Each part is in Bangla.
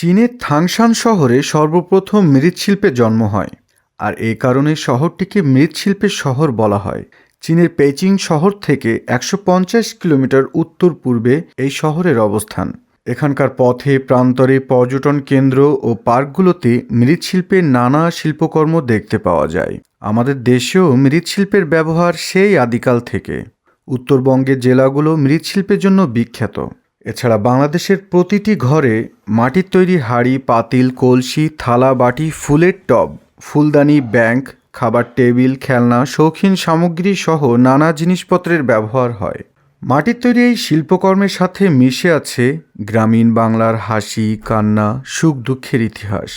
চীনের থাংশান শহরে সর্বপ্রথম মৃৎশিল্পের জন্ম হয়। আর এই কারণে শহরটিকে মৃৎশিল্পের শহর বলা হয়। চীনের পেচিং শহর থেকে একশো পঞ্চাশ কিলোমিটার উত্তর পূর্বে এই শহরের অবস্থান। এখানকার পথে, প্রান্তরে পর্যটন কেন্দ্র ও পার্কগুলোতে মৃৎশিল্পের নানা শিল্পকর্ম দেখতে পাওয়া যায়। আমাদের দেশেও মৃৎশিল্পের ব্যবহার সেই আদিকাল থেকে। উত্তরবঙ্গের জেলাগুলো মৃৎশিল্পের জন্য বিখ্যাত। এছাড়া বাংলাদেশের প্রতিটি ঘরে মাটির তৈরি হাড়ি, পাতিল, কলসি, থালা, বাটি, ফুলের টব, ফুলদানি, ব্যাংক, খাবার টেবিল, খেলনা, শৌখিন সামগ্রী সহ নানা জিনিসপত্রের ব্যবহার হয়। মাটির তৈরি এই শিল্পকর্মের সাথে মিশে আছে গ্রামীণ বাংলার হাসি, কান্না সুখ দুঃখের ইতিহাস।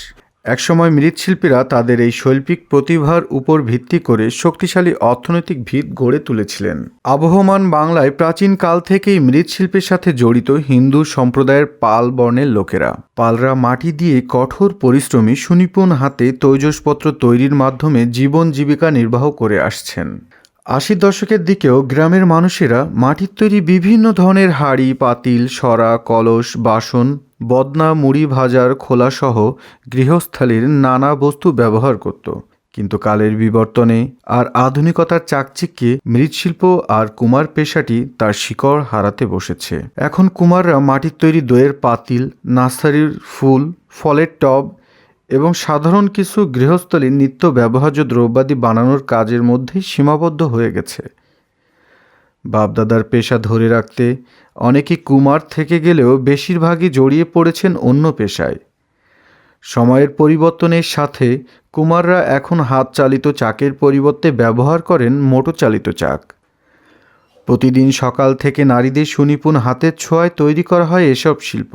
একসময় মৃৎশিল্পীরা তাদের এই শৈল্পিক প্রতিভার উপর ভিত্তি করে শক্তিশালী অর্থনৈতিক ভিত গড়ে তুলেছিলেন। আবহমান বাংলায় প্রাচীন কাল থেকেই মৃৎশিল্পের সাথে জড়িত হিন্দু সম্প্রদায়ের পাল বর্ণের লোকেরা। পালরা মাটি দিয়ে কঠোর পরিশ্রমী সুনিপুণ হাতে তৈজসপত্র তৈরির মাধ্যমে জীবন জীবিকা নির্বাহ করে আসছেন। আশির দশকের দিকেও গ্রামের মানুষেরা মাটির তৈরি বিভিন্ন ধরনের হাঁড়ি, পাতিল, সরা, কলস, বাসন বদনা মুড়ি ভাজার খোলাসহ গৃহস্থালির নানা বস্তু ব্যবহার করত। কিন্তু কালের বিবর্তনে আর আধুনিকতার চাকচিক্যে মৃৎশিল্প আর কুমার পেশাটি তার শিকড় হারাতে বসেছে। এখন কুমাররা মাটির তৈরি দইয়ের পাতিল, নার্সারির ফুল, ফলের টব এবং সাধারণ কিছু গৃহস্থলীর নিত্য ব্যবহার্য দ্রব্যাদি বানানোর কাজের মধ্যেই সীমাবদ্ধ হয়ে গেছে। বাপদাদার পেশা ধরে রাখতে অনেকে কুমার থেকে গেলেও বেশিরভাগই জড়িয়ে পড়েছেন অন্য পেশায়। সময়ের পরিবর্তনের সাথে কুমাররা এখন হাত চালিত চাকের পরিবর্তে ব্যবহার করেন মোটর চালিত চাক। প্রতিদিন সকাল থেকে নারীদের সুনিপুণ হাতের ছোঁয়ায় তৈরি করা হয় এসব শিল্প।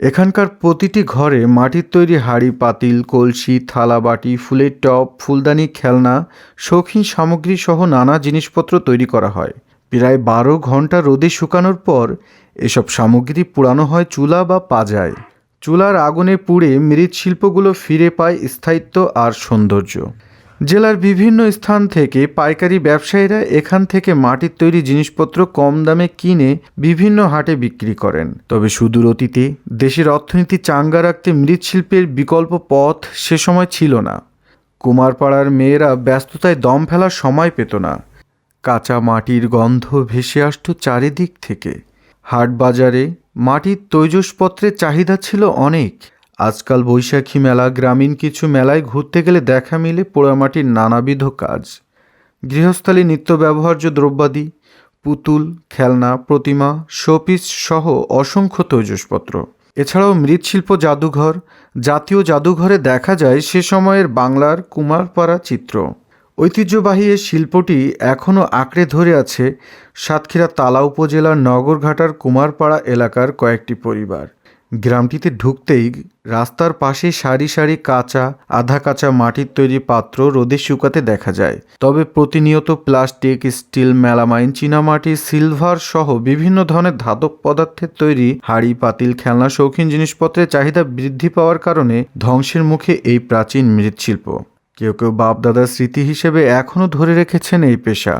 এখানকার প্রতিটি ঘরে মাটির তৈরি হাঁড়ি, পাতিল, কলসি, থালা বাটি, ফুলের টপ ফুলদানি, খেলনা, শৌখিন সামগ্রী সহ নানা জিনিসপত্র তৈরি করা হয়। প্রায় বারো ঘণ্টা রোদে শুকানোর পর এসব সামগ্রী পোড়ানো হয় চুলা বা পাজায়। চুলার আগুনে পুড়ে মৃৎশিল্পগুলো ফিরে পায় স্থায়িত্ব আর সৌন্দর্য। জেলার বিভিন্ন স্থান থেকে পাইকারি ব্যবসায়ীরা এখান থেকে মাটির তৈরি জিনিসপত্র কম দামে কিনে বিভিন্ন হাটে বিক্রি করেন। তবে সুদূর অতীতে দেশের অর্থনীতি চাঙ্গা রাখতে মৃৎশিল্পের বিকল্প পথ সে সময় ছিল না। কুমারপাড়ার মেয়েরা ব্যস্ততায় দম ফেলার সময় পেত না। কাঁচা মাটির গন্ধ ভেসে আসত চারিদিক থেকে। হাট বাজারে মাটির তৈজসপত্রের চাহিদা ছিল অনেক। আজকাল বৈশাখী মেলা, গ্রামীণ কিছু মেলায় ঘুরতে গেলে দেখা মিলে পোড়ামাটির নানাবিধ কাজ। গৃহস্থালী নিত্য ব্যবহার্য দ্রব্যাদি, পুতুল, খেলনা, প্রতিমা, শোপিস সহ অসংখ্য তৈজসপত্র। এছাড়াও মৃৎশিল্প জাদুঘর, জাতীয় জাদুঘরে দেখা যায় সে সময়ের বাংলার কুমারপাড়া চিত্র। ঐতিহ্যবাহী এই শিল্পটি এখনও আঁকড়ে ধরে আছে সাতক্ষীরা তালা উপজেলার নগরঘাটার কুমারপাড়া এলাকার কয়েকটি পরিবার। গ্রামটিতে ঢুকতেই রাস্তার পাশে সারি সারি কাঁচা, আধা কাঁচা মাটির তৈরি পাত্র রোদে শুকাতে দেখা যায়। তবে প্রতিনিয়ত প্লাস্টিক, স্টিল, মেলামাইন, চীনামাটি, সিলভার সহ বিভিন্ন ধরনের ধাতব পদার্থের তৈরি হাড়ি, পাতিল, খেলনা, শৌখিন জিনিসপত্রের চাহিদা বৃদ্ধি পাওয়ার কারণে ধ্বংসের মুখে এই প্রাচীন মৃৎশিল্প। কেউ কেউ বাপ দাদার স্মৃতি হিসেবে এখনও ধরে রেখেছেন এই পেশা।